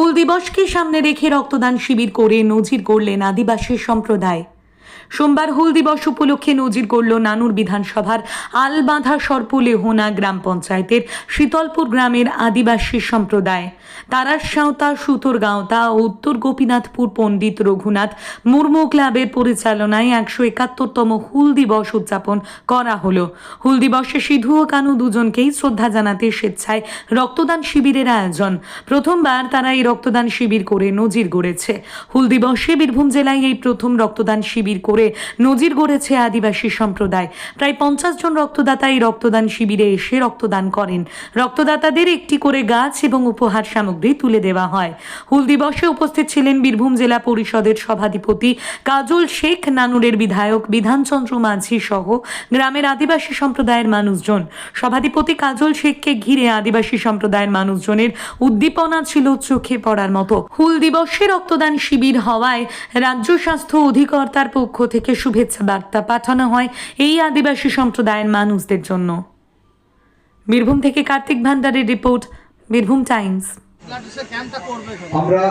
হুল দিবসকে সামনে রেখে রক্তদান শিবির করে নজির করলেন আদিবাসী সম্প্রদায়। সোমবার হুল দিবস উপলক্ষে নজির করল নানুর বিধানসভার আলবাঁধা সর্পলেহোনা গ্রাম পঞ্চায়েতের শীতলপুর গ্রামের আদিবাসী সম্প্রদায়। তারার সাঁওতা সুতোর গাঁওতা ও উত্তর গোপীনাথপুর পণ্ডিত রঘুনাথ মুর্মু ক্লাবের পরিচালনায় একশো একাত্তরতম হুল দিবস উদযাপন করা হলো। হুল দিবসে সিধু ও কানু দুজনকেই শ্রদ্ধা জানাতে স্বেচ্ছায় রক্তদান শিবিরের আয়োজন। প্রথমবার তারা এই রক্তদান শিবির করে নজির গড়েছে। হুল দিবসে বীরভূম জেলায় এই প্রথম রক্তদান শিবির করে নজির গড়েছে আদিবাসী সম্প্রদায়। প্রায় পঞ্চাশ জন রক্তদাতা এই রক্তদান শিবিরে এসে রক্তদান করেন। রক্তদাতাদের একটি করে গাছ এবং উপহার সামগ্রী তুলে দেওয়া হয়। হুল দিবসে উপস্থিত ছিলেন বীরভূম জেলা পরিষদের সভাধিপতি কাজল শেখ, নানুরের বিধায়ক বিধানচন্দ্র মাঝি সহ গ্রামের আদিবাসী সম্প্রদায়ের মানুষজন। সভাধিপতি কাজল শেখকে ঘিরে আদিবাসী সম্প্রদায়ের মানুষজনের উদ্দীপনা ছিল চোখে পড়ার মতো। হুল দিবসে রক্তদান শিবির হওয়ায় রাজ্য স্বাস্থ্য অধিকর্তার পক্ষ থেকে শুভেচ্ছা বার্তা পাঠানো হয় এই আদিবাসী সম্প্রদায়ের মানুষদের জন্য। বীরভূম থেকে কার্তিক ভান্ডারের রিপোর্ট, বীরভূম টাইমস। আমরা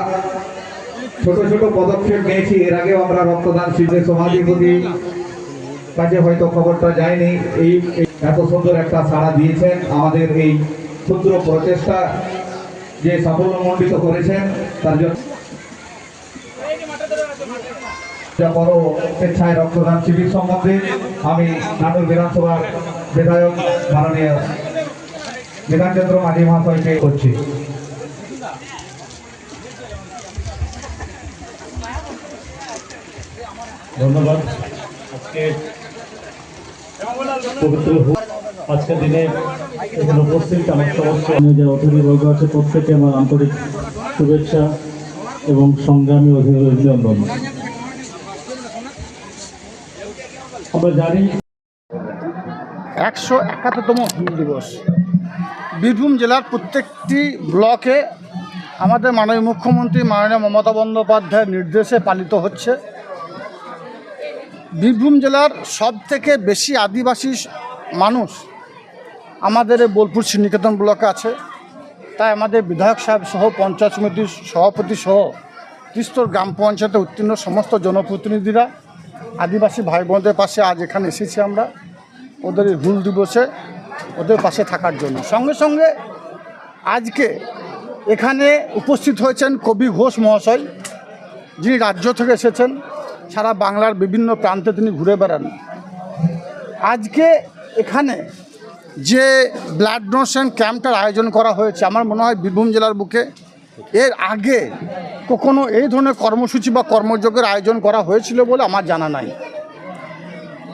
ছোট ছোট পদক্ষেপ নিয়েছি। এর আগেও আমরা রক্তদান কাছে হয়তো খবরটা যায়নি। এই এত সুন্দর একটা সাড়া দিয়েছেন। আমাদের এই ক্ষুদ্র প্রচেষ্টা যে সাফল্যমণ্ডিত করেছেন, তার জন্য যা বড় স্বেচ্ছায় রক্তদান শিবির সম্বন্ধে আমি নানুর বিধানসভার বিধায়ক মাননীয় বিধানচন্দ্র মাঝি মহাশয়কে করছি। ধন্যবাদ। আজকে পবিত্র আজকের দিনে এখানে উপস্থিত আমার সমস্ত যে অতিথিবর্গ আছে প্রত্যেকে আমার আন্তরিক শুভেচ্ছা এবং সংগ্রামী অভিনন্দন। একশো একাত্তরতম হুল দিবস। বীরভূম জেলার প্রত্যেকটি ব্লকে আমাদের মাননীয় মুখ্যমন্ত্রী মাননীয় মমতা বন্দ্যোপাধ্যায়ের নির্দেশে পালিত হচ্ছে। বীরভূম জেলার সব থেকে বেশি আদিবাসী মানুষ আমাদের বোলপুর শ্রীনিকেতন ব্লকে আছে। তাই আমাদের বিধায়ক সাহেব সহ, পঞ্চায়েত সমিতির সভাপতি সহ, তিস্তর গ্রাম পঞ্চায়েতে উত্তীর্ণ সমস্ত জনপ্রতিনিধিরা আদিবাসী ভাই বোনদের পাশে আজ এখানে এসেছি আমরা। ওদের হুল দিবসে ওদের পাশে থাকার জন্য। সঙ্গে সঙ্গে আজকে এখানে উপস্থিত হয়েছেন কবি ঘোষ মহাশয়, যিনি রাজ্য থেকে এসেছেন। সারা বাংলার বিভিন্ন প্রান্তে তিনি ঘুরে বেড়ান। আজকে এখানে যে ব্লাড ডোনেশন ক্যাম্পটার আয়োজন করা হয়েছে, আমার মনে হয় বীরভূম জেলার বুকে এর আগে কখনো এই ধরনের কর্মসূচি বা কর্মযোগের আয়োজন করা হয়েছিল বলে আমার জানা নাই।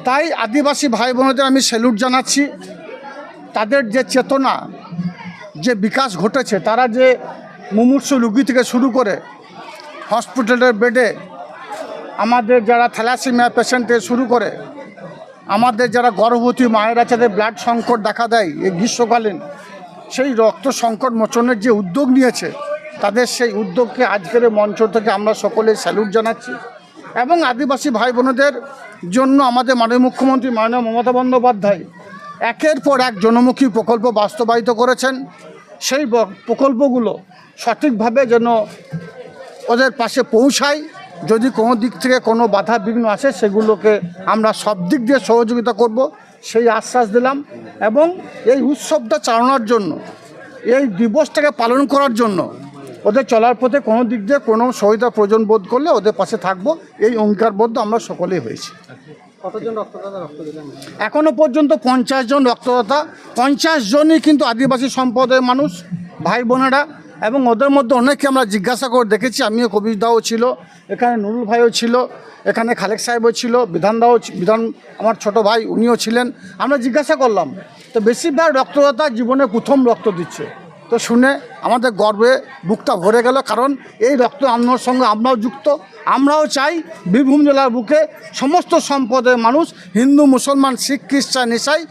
তাই আদিবাসী ভাই বোনদের আমি স্যালুট জানাচ্ছি। তাদের যে চেতনা, যে বিকাশ ঘটেছে, তারা যে মুমূর্ষ রুগী থেকে শুরু করে হসপিটালের বেডে আমাদের যারা থ্যালাসিমিয়া পেশেন্ট শুরু করে আমাদের যারা গর্ভবতী মায়ের তাদের ব্লাড সংকট দেখা দেয় এই গ্রীষ্মকালীন সেই রক্ত সংকট মোচনের যে উদ্যোগ নিয়েছে তাদের সেই উদ্যোগকে আজকের মঞ্চ থেকে আমরা সকলে স্যালুট জানাচ্ছি। এবং আদিবাসী ভাই বোনদের জন্য আমাদের মাননীয় মুখ্যমন্ত্রী মাননীয় মমতা বন্দ্যোপাধ্যায় একের পর এক জনমুখী প্রকল্প বাস্তবায়িত করেছেন। সেই প্রকল্পগুলো সঠিকভাবে যেন ওদের পাশে পৌঁছায়। যদি কোনো দিক থেকে কোনো বাধা বিঘ্ন আসে, সেগুলোকে আমরা সব দিক দিয়ে সহযোগিতা করব, সেই আশ্বাস দিলাম। এবং এই উৎসবটা চালানোর জন্য, এই দিবসটাকে পালন করার জন্য ওদের চলার পথে কোনো দিক দিয়ে কোনো সহায়তা প্রয়োজন বোধ করলে ওদের পাশে থাকব। এই অঙ্গীকারবদ্ধ আমরা সকলেই হয়েছি। এখনও পর্যন্ত পঞ্চাশ জন রক্তদাতা। পঞ্চাশ জনই কিন্তু আদিবাসী সম্প্রদায়ের মানুষ ভাই বোনেরা এবং ওদের মধ্যে অনেকে আমরা জিজ্ঞাসা করে দেখেছি। আমিও কবির দাও ছিল এখানে নুরুল ভাইও ছিল এখানে খালেক সাহেবও ছিল বিধান দাও বিধান আমার ছোট ভাই উনিও ছিলেন। আমরা জিজ্ঞাসা করলাম তো বেশিরভাগ রক্তদাতা জীবনে প্রথম রক্ত দিচ্ছে? তো শুনে আমাদের গর্বে বুকটা ভরে গেল, কারণ এই রক্ত আন্দোলনের সঙ্গে আমরাও যুক্ত। আমরাও চাই বীরভূম জেলার বুকে সমস্ত সম্পদের মানুষ, হিন্দু, মুসলমান, শিখ, খ্রিস্টান, ইসাই,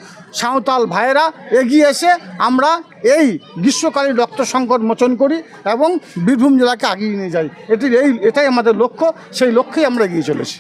সাঁওতাল ভাইয়েরা এগিয়ে এসে আমরা এই গ্রীষ্মকালীন রক্ত সংকট মোচন করি এবং বীরভূম জেলাকে আগিয়ে নিয়ে যাই। এটি এই, এটাই আমাদের লক্ষ্য, সেই লক্ষ্যেই আমরা এগিয়ে চলেছি।